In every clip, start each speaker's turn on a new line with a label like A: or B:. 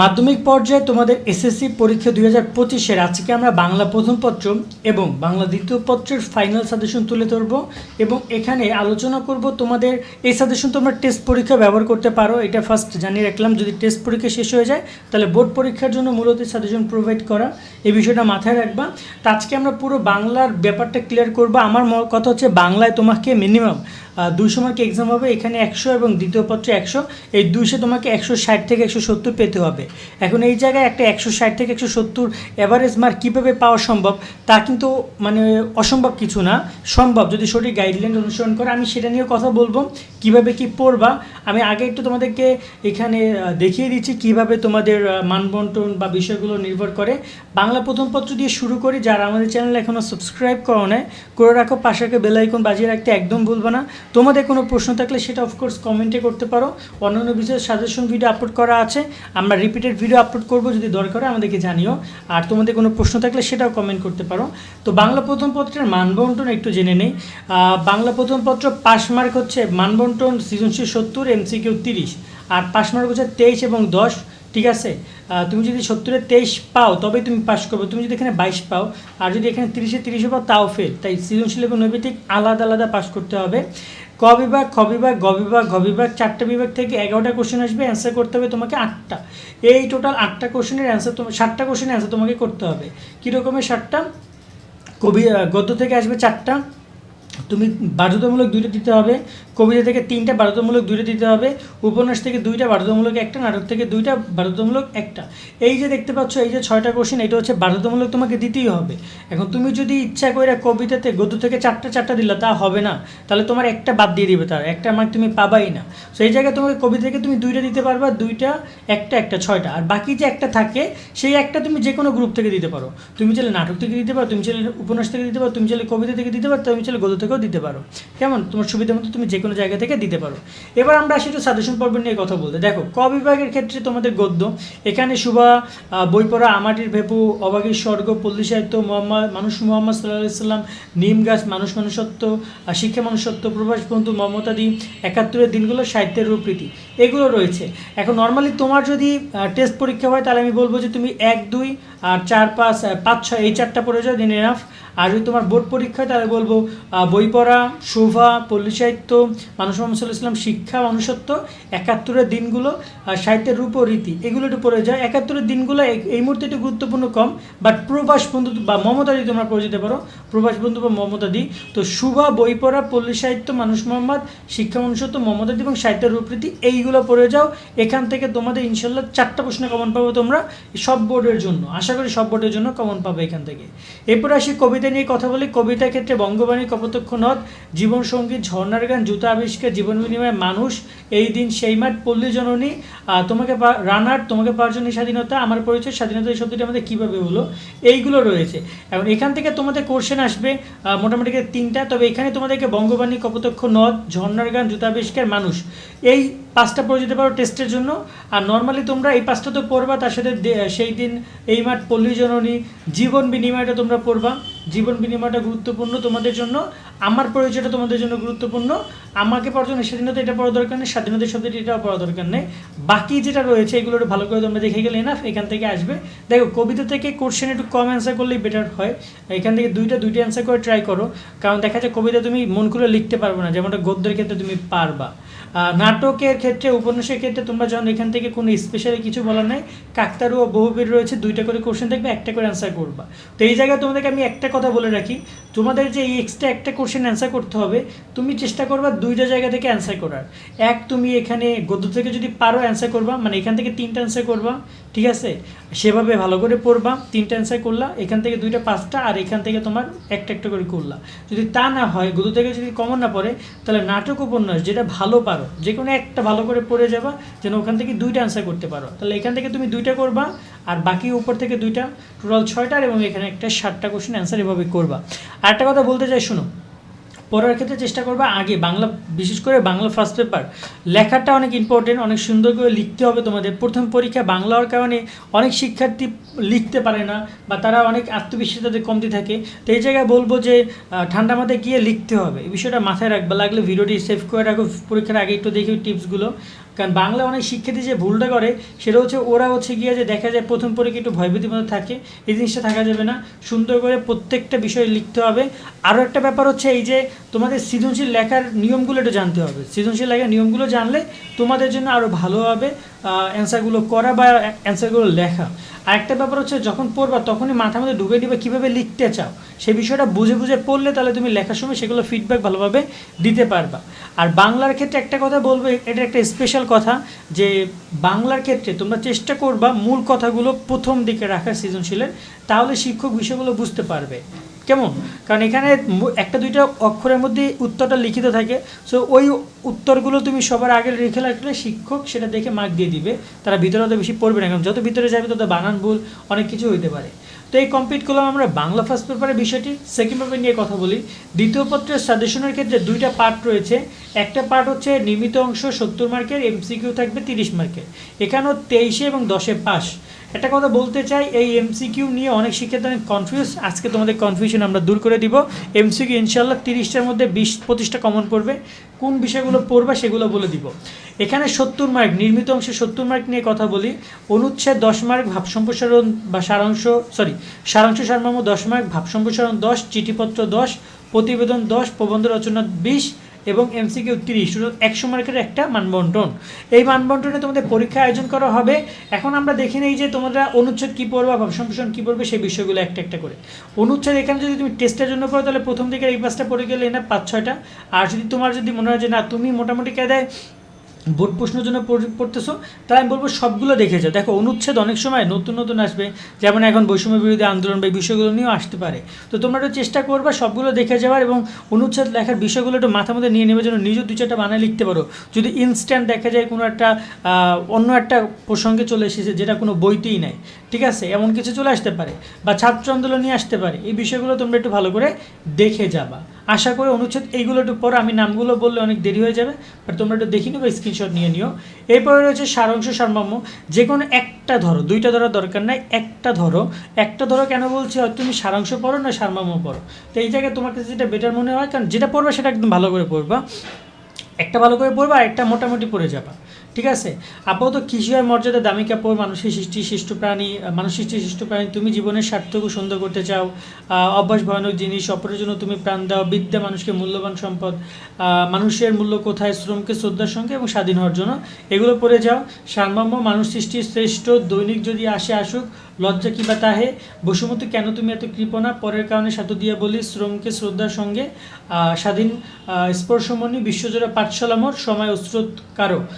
A: মাধ্যমিক পর্যায়ে তোমাদের এসএসসি পরীক্ষা দুই হাজার পঁচিশের আজকে আমরা বাংলা প্রথম পত্র এবং বাংলা দ্বিতীয় পত্রের ফাইনাল সাজেশন তুলে ধরব এবং এখানে আলোচনা করব তোমাদের এই সাজেশন তোমরা টেস্ট পরীক্ষা ব্যবহার করতে পারো। এটা ফার্স্ট জানিয়ে রাখলাম, যদি টেস্ট পরীক্ষা শেষ হয়ে যায়, তাহলে বোর্ড পরীক্ষার জন্য মূলত সাজেশন প্রোভাইড করা। এই বিষয়টা মাথায় রাখবা। তো আজকে আমরা পুরো বাংলার ব্যাপারটা ক্লিয়ার করব। আমার কথা হচ্ছে বাংলায় তোমাকে মিনিমাম দুইশো মার্ক এক্সাম হবে, এখানে একশো এবং দ্বিতীয় পত্রে একশো। এই দুইশো তোমাকে একশো ষাট থেকে একশো সত্তর পেতে হবে। এখন এই জায়গায় একটা একশো ষাট থেকে একশো সত্তর অ্যাভারেজ মার্ক কীভাবে পাওয়া সম্ভব, তা কিন্তু মানে অসম্ভব কিছু না। সম্ভব, যদি সঠিক গাইডলাইন অনুসরণ করে, আমি সেটা নিয়ে কথা বলব। কীভাবে কি পড়বা? আমি আগে একটু তোমাদেরকে এখানে দেখিয়ে দিচ্ছি কীভাবে তোমাদের মানবন্টন বা বিষয়গুলো নির্ভর করে। বাংলা প্রথম পত্র দিয়ে শুরু করি, যারা আমাদের চ্যানেল এখনও সাবস্ক্রাইব করো না করে রাখো পাশাকে বেল আইকন বাজিয়ে রাখতে একদম ভুলবো না। তোমাদের কোনো প্রশ্ন থাকলে সেটা অফকোর্স কমেন্টে করতে পারো। অন্যান্য বিষয়ে সাজেশন ভিডিও আপলোড করা আছে। আমরা রিপিটেড ভিডিও আপলোড করব যদি দরকার হয়, আমাদেরকে জানিও। আর তোমাদের কোনো প্রশ্ন থাকলে সেটাও কমেন্ট করতে পারো। তো বাংলা প্রথম পত্রের মানবন্টন একটু জেনে নেই। বাংলা প্রথম পত্র পাস মার্ক হচ্ছে মানবন্টন সৃজনশীল সত্তর এমসি এমসিকিউ তিরিশ। আর পাস মার্ক হচ্ছে তেইশ এবং দশ। ঠিক আছে? তুমি যদি সত্তরে তেইশ পাও তবে তুমি পাস করবে। তুমি যদি এখানে বাইশ পাও, আর যদি এখানে তিরিশে তিরিশে পাও, তাও ফেল তাই সৃজনশীল এবং নৈবেদিক আলাদা আলাদা পাস করতে হবে। ক বিভাগ, খ বিভাগ, গ বিভাগ, ঘ বিভাগ, চারটা বিভাগ থেকে এগারোটা কোশ্চেন আসবে অ্যান্সার করতে হবে তোমাকে আটটা। এই টোটাল আটটা কোশ্চেনের অ্যান্সার তোমার ষাটটা কোশ্চেনের অ্যান্সার তোমাকে করতে হবে। কী রকমের ষাটটা কবি গদ্য থেকে আসবে চারটা। তুমি বাধ্যতামূলক দুইটা দিতে হবে, কবিতা থেকে তিনটা বাধ্যতামূলক দুইটা দিতে হবে, উপন্যাস থেকে দুইটা বাধ্যতামূলক একটা, নাটক থেকে দুইটা বাধ্যতামূলক একটা। এই যে দেখতে পাচ্ছ, এই যে ছয়টা কোশ্চেন এটা হচ্ছে বাধ্যতামূলক তোমাকে দিতেই হবে। এখন তুমি যদি ইচ্ছা করে কবিতাতে গদ্য থেকে চারটা চারটা দিলা, তা হবে না। তাহলে তোমার একটা বাদ দিয়ে দিবে তার, একটা মার্ক তুমি পাবাই না। সেই জায়গায় তোমাকে কবিতা থেকে তুমি দুইটা দিতে পারবা, দুইটা, একটা একটা, ছয়টা। আর বাকি যে একটা থাকে, সেই একটা তুমি যে কোনো গ্রুপ থেকে দিতে পারো। তুমি চাইলে নাটক থেকে দিতে পারো, তুমি চাইলে উপন্যাস থেকে দিতে পারো, তুমি চাইলে কবিতা থেকে দিতে পারো, তুমি চাইলে গদ্য থেকেও দিতে পারো। কেমন? তোমার সুবিধা মতো তুমি যে কোনো জায়গা থেকে দিতে পারো। এবার আমরা আসি একটু সাজেশন পর্ব নিয়ে কথা বলতে। দেখো ক বিভাগের ক্ষেত্রে তোমাদের গদ্য। এখানে শুভা বই পড়া আমাটির ভেপু অবাগীর স্বর্গ পল্লী সাহিত্য মোহাম্মদ মানুষ মোহাম্মদ সাল্লাহ সাল্লাম নিম গাছ মানুষ মনুষ্যত্ব আহ, শিক্ষা মনুষ্যত্ব প্রভাস বন্ধু মমতাদি একাত্তরের দিনগুলো সাহিত্যের রূপরীতি। এগুলো রয়েছে। এখন নর্মালি তোমার যদি টেস্ট পরীক্ষা হয় তাহলে আমি বলব যে তুমি এক দুই আর চার পাঁচ পাঁচ ছয় এই চারটা পড়ে যাও দিন এনাফ আর যদি তোমার বোর্ড পরীক্ষা হয় তাহলে বলব বই পড়া, শোভা, পল্লী সাহিত্য, মানুষ মোহাম্মদ ইসলাম শিক্ষা, মনুষ্যত্ব, একাত্তরের দিনগুলো সাহিত্যের রূপ ও রীতি, এগুলো একটু পড়ে যায় একাত্তরের দিনগুলো এই- মুহূর্তে একটু গুরুত্বপূর্ণ কম বাট প্রবাস বন্ধু বা মমতাদি তোমরা পড়ে যেতে পারো। প্রবাস বন্ধু বা মমতাদি তো শুভা, বই পড়া, পল্লী সাহিত্য, মানুষ মোহাম্মদ, শিক্ষা, মনুষ্যত্ব মমতাদি এবং সাহিত্যের রূপরীতি এইগুলো পড়ে যাও। এখান থেকে তোমাদের ইনশাল্লাহ চারটা প্রশ্ন কমন পাবো তোমরা, সব বোর্ডের জন্য। আশা করি সব বোর্ডের জন্য কমন পাবে এখান থেকে। এরপরে আসি কবিতা নিয়ে কথা বলি কবিতার ক্ষেত্রে বঙ্গবাণী, কপোতক্ষ নদ জীবন সংগীত ঝর্ণার গান, জুতা আবিষ্কার, জীবন বিনিময় মানুষ, এই দিন সেই মাঠ, পল্লী জননী তোমাকে রানার তোমাকে পাওয়ার জন্য স্বাধীনতা, আমার পরিচয়, স্বাধীনতা, এই শব্দটি আমাদের কীভাবে হলো, এইগুলো রয়েছে। এখন এখান থেকে তোমাদের কোশ্চেন আসবে মোটামুটি তিনটা, তবে এখানে তোমাদেরকে বঙ্গবাণী, কপোতক্ষ নদ, ঝর্ণার গান, জুতা আবিষ্কার, মানুষ, এই পাঁচটা পড়ে যেতে পারো টেস্টের জন্য, আর নর্মালি তোমরা এই পাঁচটা তো পড়বা, তার সাথে সেই দিন এই মাঠ, পল্লী জননী, জীবন বিনিময়টা তোমরা পড়বা। জীবন বিনিময়টা গুরুত্বপূর্ণ তোমাদের জন্য, আমার পরিচয়টা তোমাদের জন্য গুরুত্বপূর্ণ, আমাকে পড়ার জন্য স্বাধীনতা এটা পড়া দরকার নেই, স্বাধীনতা শব্দটি এটাও পড়া দরকার নেই। বাকি যেটা রয়েছে এগুলো একটু ভালো করে তোমরা দেখে গেলে এনাফ এখান থেকে আসবে। দেখো, কবিতা থেকে কোশ্চেন একটু কম অ্যান্সার করলেই বেটার হয়। এখান থেকে দুইটা দুইটা অ্যান্সার করে ট্রাই করো। কারণ দেখা যায় কবিতা তুমি মন করে লিখতে পারবে না, যেমনটা গদ্যের ক্ষেত্রে তুমি পারবা। নাটকের ক্ষেত্রে, উপন্যাসের ক্ষেত্রে তোমরা যখন এখান থেকে কোনো স্পেশালি কিছু বলার নাই, কাকতারু ও বহুবীর রয়েছে, দুইটা করে কোশ্চেন থাকবে একটা করে অ্যান্সার করবা। তো এই জায়গায় তোমাদেরকে আমি একটা কথা বলে রাখি তোমাদের যে এক্সট্রা একটা কোশ্চেন অ্যান্সার করতে হবে, তুমি চেষ্টা করবা দুইটা জায়গা থেকে অ্যান্সার করার। এক, তুমি এখানে গদ্য থেকে যদি পারো অ্যান্সার করবা মানে এখান থেকে তিনটা অ্যান্সার করবা, ঠিক আছে? সেভাবে ভালো করে পড়বা, তিনটা অ্যান্সার করলা, এখান থেকে দুইটা, পাঁচটা, আর এখান থেকে তোমার একটা একটা করে করলা। যদি তা না হয়, গদ্য থেকে যদি কমন না পড়ে, তাহলে নাটক উপন্যাস যেটা ভালো পারো যে কোনো একটা ভালো করে পড়ে যাবা, যেন ওখান থেকে দুইটা অ্যান্সার করতে পারো। তাহলে এখান থেকে তুমি দুইটা করবা আর বাকি উপর থেকে দুইটা টোটাল ছয়টার এবং এখানে একটা সাতটা কোশ্চেন অ্যান্সার এভাবে করবা। আর একটা কথা বলতে চাই, শুনো। পড়ার ক্ষেত্রে চেষ্টা করবা আগে বাংলা, বিশেষ করে বাংলা ফার্স্ট পেপার লেখাটা অনেক ইম্পর্টেন্ট অনেক সুন্দর করে লিখতে হবে তোমাদের। প্রথম পরীক্ষা বাংলা হওয়ার কারণে অনেক শিক্ষার্থী লিখতে পারে না বা তারা অনেক আত্মবিশ্বাস তাদের কমতি থাকে। তো এই জায়গায় বলব যে ঠান্ডা মাথায় গিয়ে লিখতে হবে। এই বিষয়টা মাথায় রাখবা। লাগলে ভিডিওটি সেভ করে রাখো। পরীক্ষার আগে একটু দেখি টিপসগুলো কারণ বাংলা অনেক শিক্ষার্থী যে ভুলটা করে, সেটা হচ্ছে ওরা হচ্ছে গিয়ে যে দেখা যায় প্রথম পরীক্ষা একটু ভয়ভীতির মধ্যে থাকে, এই জিনিসটা থাকা যাবে না। সুন্দর করে প্রত্যেকটা বিষয় লিখতে হবে। আরও একটা ব্যাপার হচ্ছে এই যে তোমাদের সৃজনশীল লেখার নিয়মগুলো একটু জানতে হবে। সৃজনশীল লেখার নিয়মগুলো জানলে তোমাদের জন্য আরও ভালো হবে অ্যান্সারগুলো করা বা অ্যান্সারগুলো লেখা। আরেকটা ব্যাপার হচ্ছে যখন পড়বা তখনই মাথার মধ্যে ঢুকে দিবে কীভাবে লিখতে চাও। সেই বিষয়টা বুঝে বুঝে পড়লে তাহলে তুমি লেখার সময় সেগুলো ফিডব্যাক ভালোভাবে দিতে পারবা। আর বাংলার ক্ষেত্রে একটা কথা বলব, এটা একটা স্পেশাল কথা যে বাংলার ক্ষেত্রে তোমরা চেষ্টা করবা মূল কথাগুলো প্রথম দিকে রাখার সৃজনশীলের, তাহলে শিক্ষক বিষয়গুলো বুঝতে পারবে। কেমন? কারণ এখানে একটা দুইটা অক্ষরের মধ্যে উত্তরটা লিখিত থাকে। সো ওই উত্তরগুলো তুমি সবার আগে রেখে রাখলে শিক্ষক সেটা দেখে মার্ক দিয়ে দিবে। তারা ভিতরে অত বেশি পড়বে না, কারণ যত ভিতরে যাবে তত বানান ভুল, অনেক কিছু হইতে পারে। তো এই কমপ্লিট করলাম আমরা বাংলা ফার্স্ট পেপারের বিষয়টি। সেকেন্ড পেপার নিয়ে কথা বলি। দ্বিতীয় পত্রের সাজেশনের ক্ষেত্রে দুইটা পার্ট রয়েছে। একটা পার্ট হচ্ছে নির্মিত অংশ সত্তর মার্কের এমসিকিউ থাকবে তিরিশ মার্কের এখানেও তেইশে এবং দশে পাস একটা কথা বলতে চাই, এই এমসিকিউ নিয়ে অনেক শিক্ষার্থী অনেক কনফিউজ আজকে তোমাদের কনফিউশন আমরা দূর করে দিব। এমসিকিউ ইনশাল্লাহ তিরিশটার মধ্যে বিশ পঁচিশটা কমন পড়বে কোন বিষয়গুলো পড়বা সেগুলো বলে দিব। এখানে সত্তর মার্ক নির্মিত অংশে সত্তর মার্ক নিয়ে কথা বলি। অনুচ্ছেদ দশ মার্ক ভাব সম্প্রসারণ বা সারাংশ সরি সারাংশ সারমর্ম দশ মার্ক ভাব সম্প্রসারণ দশ, চিঠিপত্র দশ, প্রতিবেদন দশ, প্রবন্ধ রচনা বিশ এবং এমসিকিউ তিরিশ একশো মার্কের একটা মানবন্টন। এই মানবন্টনে তোমাদের পরীক্ষা আয়োজন করা হবে। এখন আমরা দেখে নেই যে তোমরা অনুচ্ছেদ কী পড়বে বা সম্প্রসারণ কী পড়বে, সেই বিষয়গুলো একটা একটা করে। অনুচ্ছেদ এখানে যদি তুমি টেস্টের জন্য পড়ো, তাহলে প্রথম থেকে এই পাঁচটা পড়ে গেলে না পাঁচ, ছয়টা। আর যদি তোমার যদি মনে হয় যে না, তুমি মোটামুটি কায়দায় বোর্ড প্রশ্নের জন্য পড়- পড়তেছো তাহলে আমি বলব সবগুলো দেখে যাও। দেখো, অনুচ্ছেদ অনেক সময় নতুন নতুন আসবে। যেমন এখন বৈষম্য বিরোধী আন্দোলন বা বিষয়গুলো নিয়েও আসতে পারে। তো তোমরা একটু চেষ্টা করবা সবগুলো দেখে যাওয়ার এবং অনুচ্ছেদ লেখার বিষয়গুলো একটু মাথার মধ্যে নিয়ে নেবার জন্য নিজেও দু চারটা বানায় লিখতে পারো। যদি ইনস্ট্যান্ট দেখা যায় কোনো একটা অন্য একটা প্রসঙ্গে চলে এসেছে যেটা কোনো বইতেই নাই, ঠিক আছে? এমন কিছু চলে আসতে পারে বা ছাত্র আন্দোলন নিয়ে আসতে পারে। এই বিষয়গুলো তোমরা একটু ভালো করে দেখে যাবা। আশা করি, অনুচ্ছেদ এইগুলো একটু পরে আমি নামগুলো বললে অনেক দেরি হয়ে যাবে বাট তোমরা একটু দেখে নিও বা স্ক্রিনশট নিয়ে নিও। এরপরে রয়েছে সারাংশ সারমর্ম যে কোনো একটা ধরো, দুইটা ধরার দরকার নাই, একটা ধরো। একটা ধরো কেন বলছি? হয় তুমি সারাংশ পড়ো না সারমর্ম পড়ো? তো এই জায়গায় তোমার কাছে যেটা বেটার মনে হয়, কারণ যেটা পড়বা সেটা একদম ভালো করে পড়বা। একটা ভালো করে পড়বা, আর একটা মোটামুটি পড়ে যাবা। ঠিক আছে? আপাতত কৃষি হয় মর্যাদা দামি কাপড়, মানুষের সৃষ্টি, সৃষ্ট প্রাণী মানুষ সৃষ্টি, সৃষ্ট প্রাণী, তুমি জীবনের সার্থক সুন্দর করতে চাও অভ্যাস ভয়ানক জিনিস, অপরের জন্য তুমি প্রাণ দাও, বিদ্যা মানুষকে মূল্যবান সম্পদ মানুষের মূল্য কোথায়, শ্রমকে, শ্রদ্ধার সঙ্গে এবং স্বাধীন হওয়ার জন্য, এগুলো পড়ে যাও। সারমর্ম মানুষ সৃষ্টির শ্রেষ্ঠ দৈনিক যদি আসে, আসুক লজ্জা কিবা তাহে? বসুমতি কেন তুমি এত কৃপণা? পরের কারণে সাধু দিয়া বলি শ্রমকে শ্রদ্ধার সঙ্গে স্বাধীন স্পর্শমণি বিশ্বজোড়া পাঠশালামর সময় অস্রোত কারও আহ,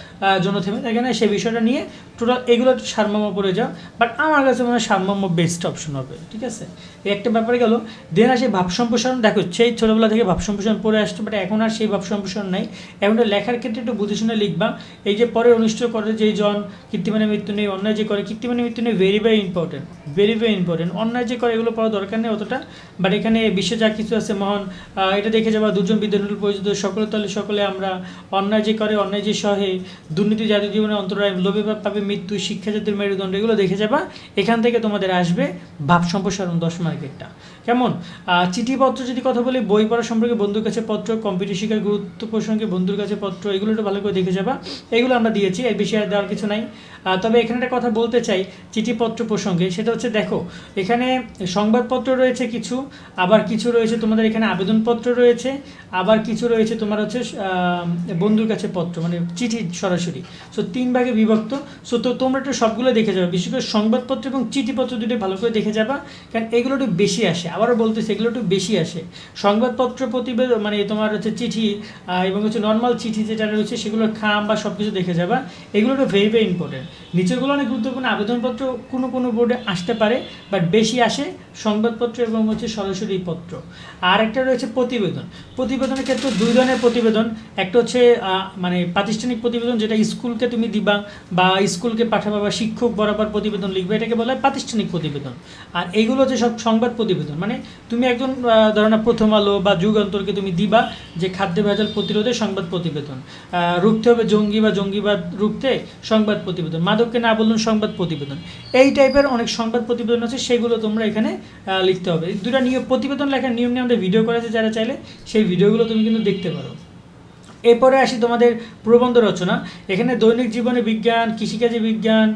A: জন্য থেমে থাকে না? সে বিষয়টা নিয়ে টোটাল এগুলো সারমর্ম পড়ে যাও বাট আমার কাছে মনে হয় সারমর্ম বেস্ট অপশন হবে, ঠিক আছে? এই একটা ব্যাপারে গেল, দেন আসে ভাব সম্প্রসারণ, দেখো সেই ছোটোবেলা থেকে ভাব সম্প্রসারণ পড়ে আসতো বাট এখন আর সেই ভাব সম্প্রসারণ নাই। এখন লেখার ক্ষেত্রে একটু বুঝে শুনে লিখবা, এই যে পরে অনুষ্ঠিত করে যে জন, কীর্তিমানের মৃত্যু নেই, অন্যায় যে করে, কীর্তিমানের মৃত্যু নেই very very important very very important অন্যায় যে করে এগুলো পড়া দরকার নেই অতটা বাট এখানে বিশ্বে যা কিছু আছে, মহান এটা দেখে যাবা, দুজন বিদ্যানুল পরিচিত সকলে তলে সকলে আমরা অন্যায় যে করে, অন্যায় যে সহে, দুর্নীতি জাতীয় জীবনে অন্তরায় লোভে পাবে মৃত্যু শিক্ষা জাতির মেরুদণ্ড, এগুলো দেখে যাবা। এখান থেকে তোমাদের আসবে ভাব সম্প্রসারণ, দশ মার্কেটটা কেমন? চিঠিপত্র যদি কথা বলি, বই পড়া সম্পর্কে বন্ধুর কাছে পত্র, কম্পিউটার শিক্ষার গুরুত্ব প্রসঙ্গে বন্ধুর কাছে পত্র, এগুলো একটু ভালো করে দেখে যাবা। এগুলো আমরা দিয়েছি, এর বেশি আর দেওয়ার কিছু নাই। তবে এখানে একটা কথা বলতে চাই, চিঠিপত্র প্রসঙ্গে, সেটা হচ্ছে দেখো, এখানে সংবাদপত্র রয়েছে কিছু, আবার কিছু রয়েছে তোমাদের এখানে আবেদনপত্র রয়েছে, আবার কিছু রয়েছে তোমার হচ্ছে বন্ধুর কাছে পত্র মানে চিঠি সরাসরি। সো তিন ভাগে বিভক্ত। সো তো তোমরা একটু সবগুলো দেখে যাবে। বিশেষ করে সংবাদপত্র এবং চিঠিপত্র দুটো ভালো করে দেখে যাবা, কারণ এগুলো একটু বেশি আসে। আবারও বলতেছি এগুলো একটু বেশি আসে। সংবাদপত্র প্রতিবেদন মানে তোমার হচ্ছে চিঠি এবং হচ্ছে নর্মাল চিঠি যেটা রয়েছে সেগুলো খাম বা সব কিছু দেখে যাবা। এগুলো একটু ভেরি ভেরি ইম্পর্টেন্ট নিচেরগুলো অনেক গুরুত্বপূর্ণ। আবেদনপত্র কোনো কোনো বোর্ডে আসতে পারে বাট বেশি আসে সংবাদপত্র এবং হচ্ছে সরাসরি পত্র। আর একটা রয়েছে প্রতিবেদন। প্রতিবেদনের ক্ষেত্রে দুই ধরনের প্রতিবেদন। একটা হচ্ছে মানে প্রাতিষ্ঠানিক প্রতিবেদন, যেটা স্কুলকে তুমি দিবা বা স্কুলকে পাঠাবা বা শিক্ষক বরাবর প্রতিবেদন লিখবে, এটাকে বলা হয় প্রাতিষ্ঠানিক প্রতিবেদন। আর এইগুলো হচ্ছে সব সংবাদ প্রতিবেদন। মানে তুমি একজন আহ, ধরো না প্রথম আলো বা যুগান্তরকে তুমি দিবা যে খাদ্য ভেজাল প্রতিরোধে সংবাদ প্রতিবেদন। রুখতে হবে জঙ্গি বা জঙ্গিবাদ রুখতে সংবাদ প্রতিবেদন। মাদককে না বলুন সংবাদ প্রতিবেদন। এই টাইপের অনেক সংবাদ প্রতিবেদন আছে সেগুলো তোমরা এখানে লিখতে হবে। দুটা নিয়ম প্রতিবেদন লেখার নিয়ম নিয়ে আমাদের ভিডিও করা আছে যারা চাইলে সেই ভিডিওগুলো তুমি কিন্তু দেখতে পারো। এরপরে আসি তোমাদের প্রবন্ধ রচনা। এখানে দৈনিক জীবনে বিজ্ঞান কৃষিকাজে বিজ্ঞান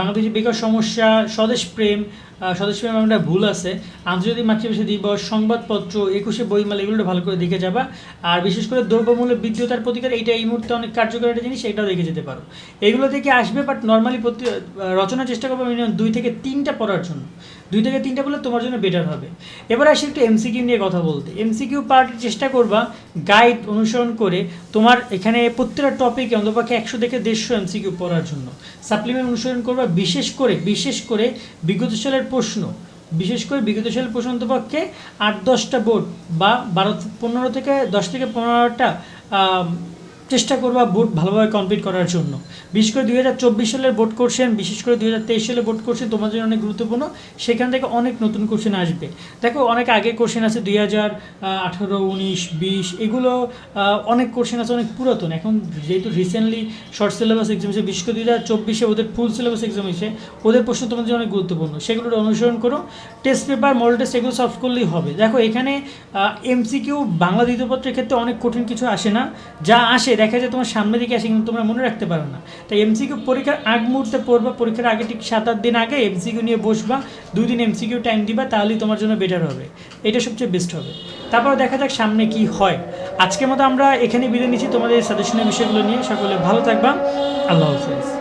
A: বাংলাদেশের বেকার সমস্যা স্বদেশ প্রেম আহ, স্বদেশ একটা ভুল আছে। আন্তর্জাতিক মাতৃভাষা দিবস সংবাদপত্র একুশে বইমালা এগুলো ভালো করে দেখে যাবা। আর বিশেষ করে দ্রব্যমূল্য বৃদ্ধিতার প্রতিকার এইটা এই মুহূর্তে অনেক কার্যকর একটা জিনিস এটাও দেখে যেতে পারো। এগুলো থেকে আসবে বাট নর্মালি প্রতি রচনার চেষ্টা করব মিনিমাম দুই থেকে তিনটা পড়ার জন্য। দুই থেকে তিনটা বলে তোমার জন্য বেটার হবে। এবার আসি একটু এমসিকিউ নিয়ে কথা বলতে। এমসিকিউ পার্টের চেষ্টা করবা গাইড অনুসরণ করে তোমার এখানে প্রত্যেকটা টপিকে অন্তপক্ষে একশো থেকে দেড়শো এমসিকিউ পড়ার জন্য। সাপ্লিমেন্ট অনুসরণ করবা বিশেষ করে বিশেষ করে বিগত সালের প্রশ্ন। বিশেষ করে বিগতশীল প্রশ্ন অন্তপক্ষে আট, দশটা বোর্ড বা বারো, পনেরো থেকে দশ থেকে পনেরোটা চেষ্টা করবা বোর্ড ভালোভাবে কমপ্লিট করার জন্য। বিশেষ করে দুই হাজার চব্বিশ সালের বোর্ড কোশ্চেন বিশেষ করে দুই হাজার তেইশ সালের বোর্ড কোশ্চেন তোমার জন্য অনেক গুরুত্বপূর্ণ। সেখান থেকে অনেক নতুন কোশ্চেন আসবে। দেখো, অনেক আগে কোশ্চেন আছে, দুই হাজার আঠারো, উনিশ, বিশ, এগুলো অনেক কোশ্চেন আছে, অনেক পুরাতন। এখন যেহেতু রিসেন্টলি শর্ট সিলেবাস এক্সাম হয়েছে, বিশেষ করে দুই হাজার চব্বিশে ওদের ফুল সিলেবাস এক্সাম হয়েছে, ওদের প্রশ্ন তোমাদের জন্য অনেক গুরুত্বপূর্ণ। সেগুলোর অনুসরণ করো। টেস্ট পেপার মডেল টেস্ট এগুলো সলভ করলেই হবে। দেখো, এখানে এমসিকিউ বাংলা দ্বিতীয় পত্রের ক্ষেত্রে অনেক কঠিন কিছু আসে না। যা আসে দেখা যায় তোমার সামনে দিকে আসে, কিন্তু তোমরা মনে রাখতে পারো না। তাই এমসিকিউ পরীক্ষার আগ মুহূর্তে পড়বা, পরীক্ষার আগে ঠিক সাত আট দিন আগে এমসিকিউ নিয়ে বসবা, দুই দিন এমসিকিউ টাইম দিবা, তাহলেই তোমার জন্য বেটার হবে। এটা সবচেয়ে বেস্ট হবে। তারপর দেখা যাক সামনে কি হয়। আজকের মতো আমরা এখানে বিদায় নিচ্ছি তোমাদের সাজেশনের বিষয়গুলো নিয়ে। সকলে ভালো থাকবা। আল্লাহ হাফেজ।